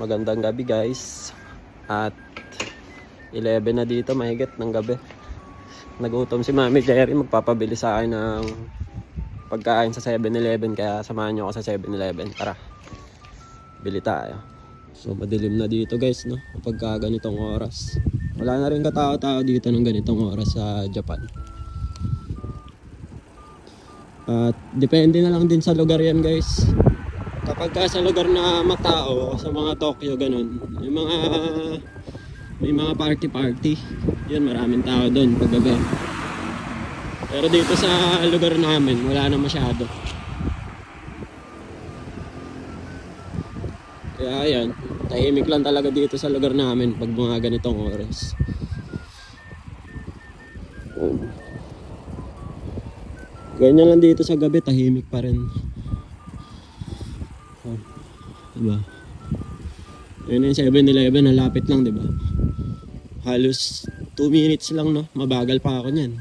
Magandang gabi guys. At 11 na dito, mahigit ng gabi. Nagutom si Mami Jerry, magpapabili sa akin ng pagkain sa 7-Eleven. Kaya samahan nyo ako sa 7-Eleven. Tara, bili tayo. So madilim na dito guys, no? Kapag ganitong oras. Wala na rin katao-tao dito ng ganitong oras sa Japan. At depende na lang din sa lugar yan guys. Kapag ka sa lugar na matao, sa mga Tokyo ganun, yung mga may mga party party, yun maraming tao doon pag gabi. Pero dito sa lugar namin, wala na masyado. Kaya ayan, tahimik lang talaga dito sa lugar namin pag mga ganitong oras. Ganyan lang dito sa gabi, tahimik pa rin. Oh, diba? Yun yung 7-Eleven, nalapit lang, diba? Halos 2 minutes lang, no? Mabagal pa ako niyan.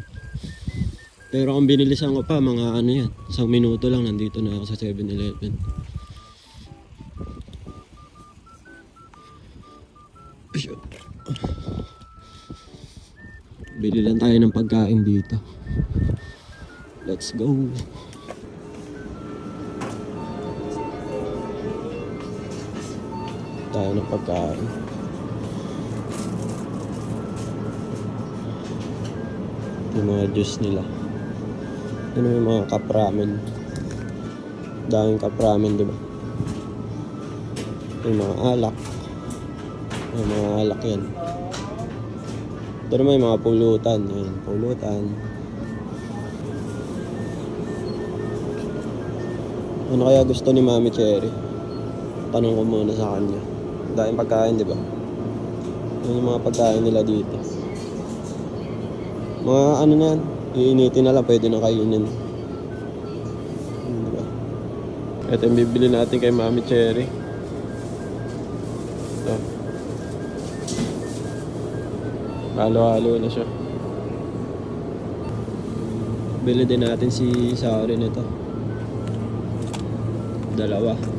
Pero kung binilisan ko pa, mga ano yan, isang minuto lang, nandito na ako sa 7-Eleven. Ayun. Bili lang tayo ng pagkain dito. Let's go. Tayo ng pagkain. Yung mga juice nila. Ano yung mga cup ramen. Daming cup ramen, di ba? Yung mga alak. Yung mga alak yan. Pero may mga pulutan. Yan, pulutan. Ano kaya gusto ni Mami Cherry? Tanong ko muna sa kanya. Dahil pagkain, di ba? Ano yung mga pagkain nila dito? Mga ano na yan, iinitin na lang, pwede na kainin. Hmm, Di ba? Ito yung bibili natin kay Mami Cherry. Ito. Halo-halo na siya. Bili din natin si Saori nito. Dalawa.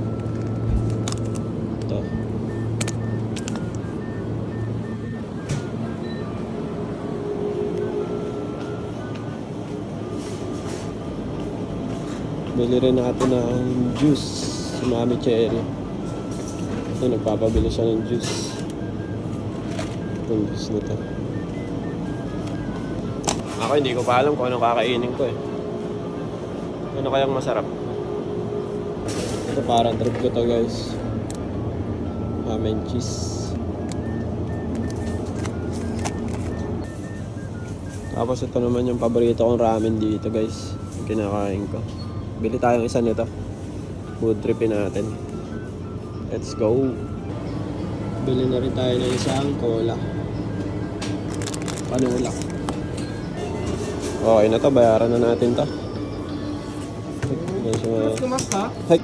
Bili rin natin ng juice si Mami Cherry. Ito, nagpapabili siya ng juice. Itong juice nito. Ako hindi ko pa alam kung anong kakainin ko eh. Ano kayang masarap? Ito parang trip ko to guys. Ham and cheese. Tapos ito naman yung paborito kong ramen dito guys. Yung kinakain ko. Bili tayong isa nito. Food tripin natin. Let's go. Bili na rin tayo ng isang cola. Panulak. Okay na to. Bayaran na natin to. Hey!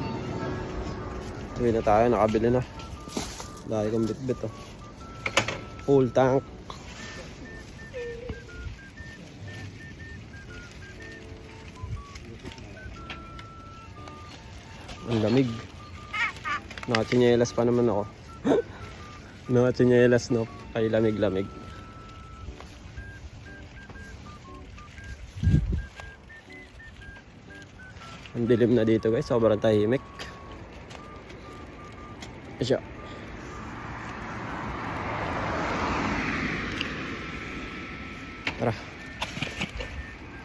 Uwi na tayo, nakabili na. Dahil kong bit-bit oh. Full tank. Ang lamig. Nakachinelas pa naman ako. Nakachinelas no. Kay lamig-lamig. Ang dilim na dito guys, sobrang tahimik. Siya. Tara.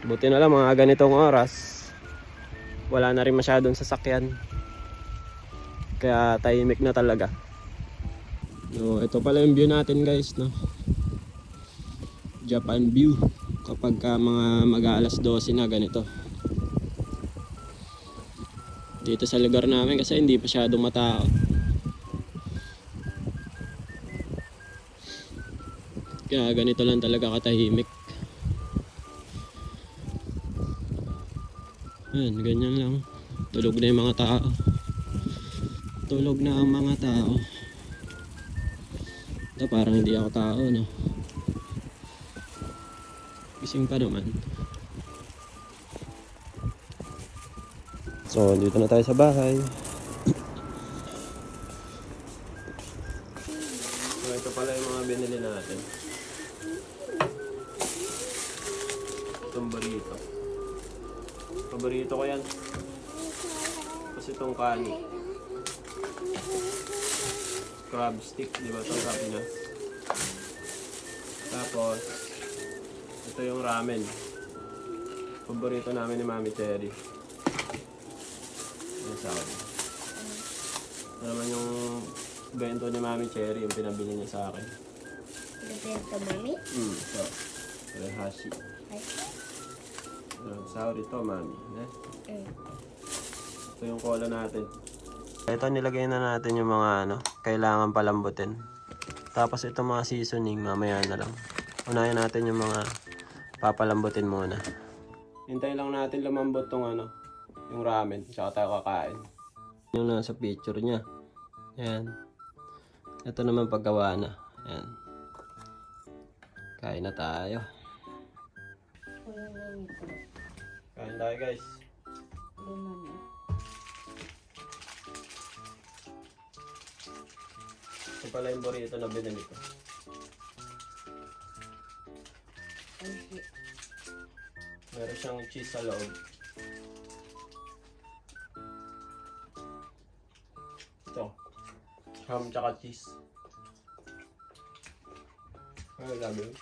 Buti na lang mga ganitong oras. Wala na rin masyadong sasakyan. Kaya tahimik na talaga. No, ito pala yung view natin guys, no. Japan view kapag ka mga mag-aalas 12 na ganito. Dito sa lugar namin kasi hindi masyadong matao. Kaya ganito lang talaga katahimik. Ayan, ganyan lang. Tulog na yung mga tao. Tulog na ang mga tao. Ito parang hindi ako tao, no? Gising pa naman. So, dito na tayo sa bahay. binili natin. Itong burrito. Paborito ko yan. Tapos itong kani. Crab stick, di ba? Itong sabi niya. Tapos, ito yung ramen. Paborito namin ni Mami Cherry. Yan sa akin. Ito naman yung bento ni Mami Cherry, yung pinabili niya sa akin. Nabenta, mami? Hmm, ito. Rehashi. Ay. Sahur ito, Mami. Eh? Mm. Ito yung cola natin. Ito nilagay na natin yung mga ano, kailangan palambutin. Tapos ito mga seasoning, mamaya na lang. Unahin natin yung mga papalambutin muna. Hintay lang natin lumambot tong ano, yung ramen, tsaka tayo kakain. Yung nasa picture niya. Yan. Ito naman paggawa na. Yan. Kain na tayo. Mami ko. Kain tayo guys. Kuya mami. Ito pala yung burrito na binili ko. Meron siyang cheese sa loob. Ito. Ham tsaka cheese. Ano sabi mo?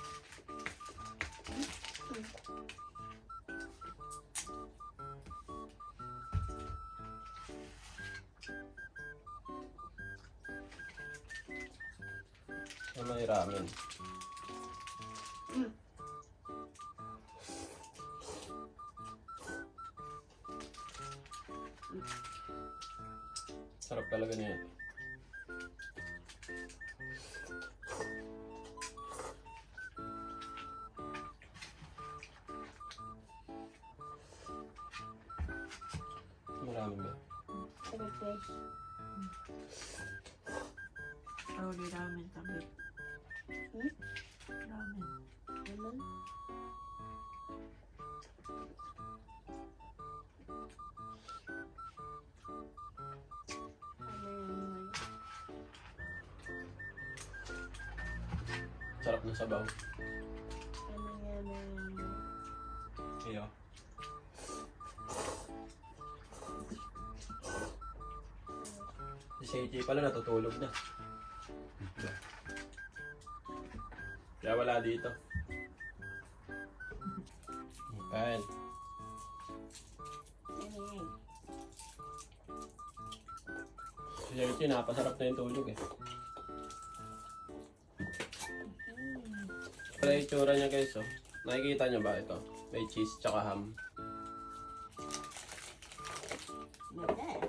May ramen. Sarap talaga niya. Marami ba? Refresh. Sorry, ramen kami. Hmm? Ramen. Naman? Sarap ng sabaw. Iyo. Si CJ pala natutulog na. Kaya wala dito. Kain. Si CJ napasarap na yung tulog eh. Wala yung itsura niya guys oh. Nakikita niyo ba ito? May cheese tsaka ham. Madal.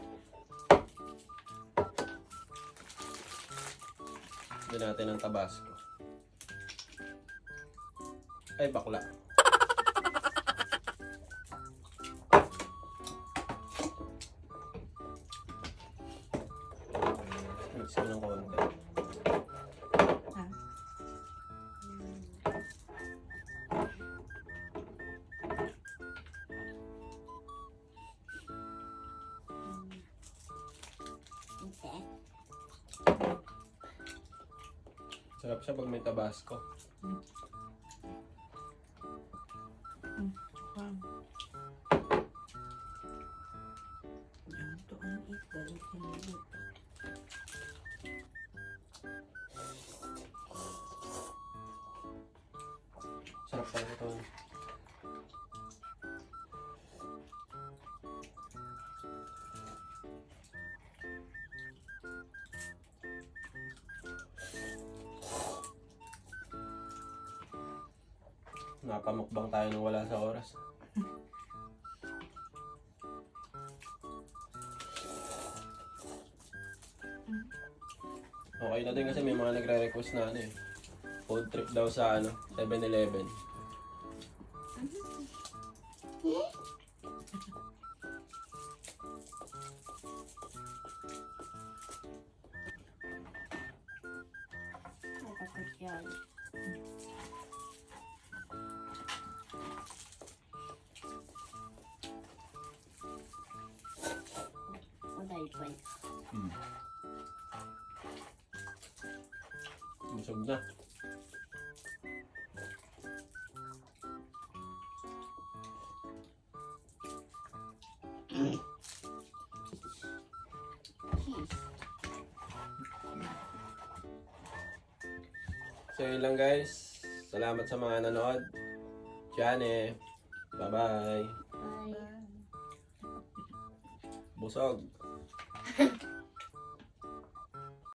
Doon natin ang tabasco. Ay, bakla. Mix ko ng konti. Ha? Sarap siya pag may tabasco. Wow. Talaga ito. Napamukbang tayo nang wala sa oras. Okay na din kasi may mga nagre-request na ano eh. Food trip daw sa ano, 7-Eleven. Busog na. So yun lang guys. Salamat sa mga nanood. Diyan. Eh. Bye-bye. Bye. Busog.